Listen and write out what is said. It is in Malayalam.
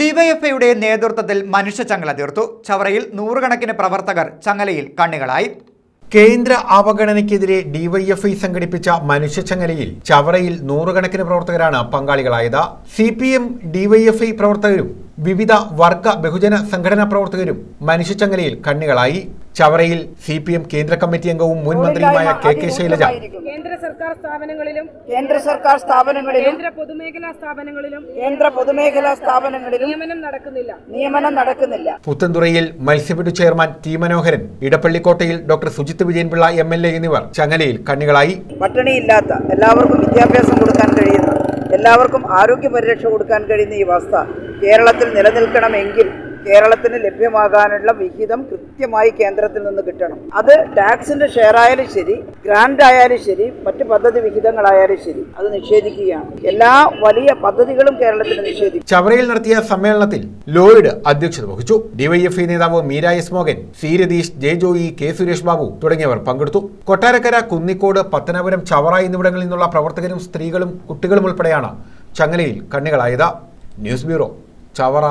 ഡിവൈഎഫ്ഐയുടെ നേതൃത്വത്തിൽ മനുഷ്യചങ്ങല തീർത്തു. ചവറയിൽ നൂറുകണക്കിന് പ്രവർത്തകർ ചങ്ങലയിൽ കണ്ണികളായി. കേന്ദ്ര അവഗണനയ്ക്കെതിരെ ഡിവൈഎഫ്ഐ സംഘടിപ്പിച്ച മനുഷ്യച്ചങ്ങലയിൽ ചവറയിൽ നൂറുകണക്കിന് പ്രവർത്തകരാണ് പങ്കാളികളായത്. സി പി എം ഡിവൈഎഫ്ഐ പ്രവർത്തകരും വിവിധ വർഗ ബഹുജന സംഘടനാ പ്രവർത്തകരും മനുഷ്യച്ചങ്ങലയിൽ കണ്ണികളായി. ചവറയിൽ സി പി എം കേന്ദ്ര കമ്മിറ്റി അംഗവും മുൻ മന്ത്രിയുമായ കെ കെ ശൈലജ. കേന്ദ്ര സർക്കാർ സ്ഥാപനങ്ങളിലും കേന്ദ്ര സർക്കാർ സ്ഥാപനങ്ങളിലും കേന്ദ്ര പൊതുമേഖലാ സ്ഥാപനങ്ങളിലും കേന്ദ്ര പൊതുമേഖലാ സ്ഥാപനങ്ങളിലും നിയമനം നടക്കുന്നില്ല. നിയമനം നടക്കുന്നില്ല. പുത്തൻതുറയിൽ മത്സ്യബിഡു chairman T Manoharan ഇടപ്പള്ളിക്കോട്ടയിൽ doctor Sujith Vijayan Pillai M L A എന്നിവർ ചങ്ങലയിൽ കണ്ണികളായി. പട്ടിണിയില്ലാത്ത എല്ലാവർക്കും വിദ്യാഭ്യാസം കൊടുക്കാൻ കഴിയുന്ന എല്ലാവർക്കും ആരോഗ്യ പരിരക്ഷ കൊടുക്കാൻ കഴിയുന്ന ഈ അവസ്ഥ കേരളത്തിൽ നിലനിൽക്കണമെങ്കിൽ കേരളത്തിന് ലഭ്യമാകാനുള്ള വിഹിതം കൃത്യമായി കേന്ദ്രത്തിൽ നിന്ന് കിട്ടണം. അത് ടാക്സിന്റെ ഷെയർ ആയാലും ശരി ഗ്രാൻഡ് ആയാലും ശരി മറ്റ് പദ്ധതി വിഹിതങ്ങളായാലും ശരി അത് നിഷേധിക്കുകയാണ്. എല്ലാ വലിയ പദ്ധതികളും കേരളത്തിന് നിഷേധിക്കും. ചവറയിൽ നടത്തിയ സമ്മേളനത്തിൽ ലോയിഡ് അധ്യക്ഷത വഹിച്ചു. ഡിവൈഎഫ്ഐ നേതാവ് Meera S Mohan C Ratheesh J Joy K Suresh Babu തുടങ്ങിയവർ പങ്കെടുത്തു. കൊട്ടാരക്കര കുന്നിക്കോട് പത്തനാപുരം ചവറ എന്നിവിടങ്ങളിൽ നിന്നുള്ള പ്രവർത്തകരും സ്ത്രീകളും കുട്ടികളും ഉൾപ്പെടെയാണ് ചങ്ങലയിൽ കണ്ണികളായത്. News bureau Chavara.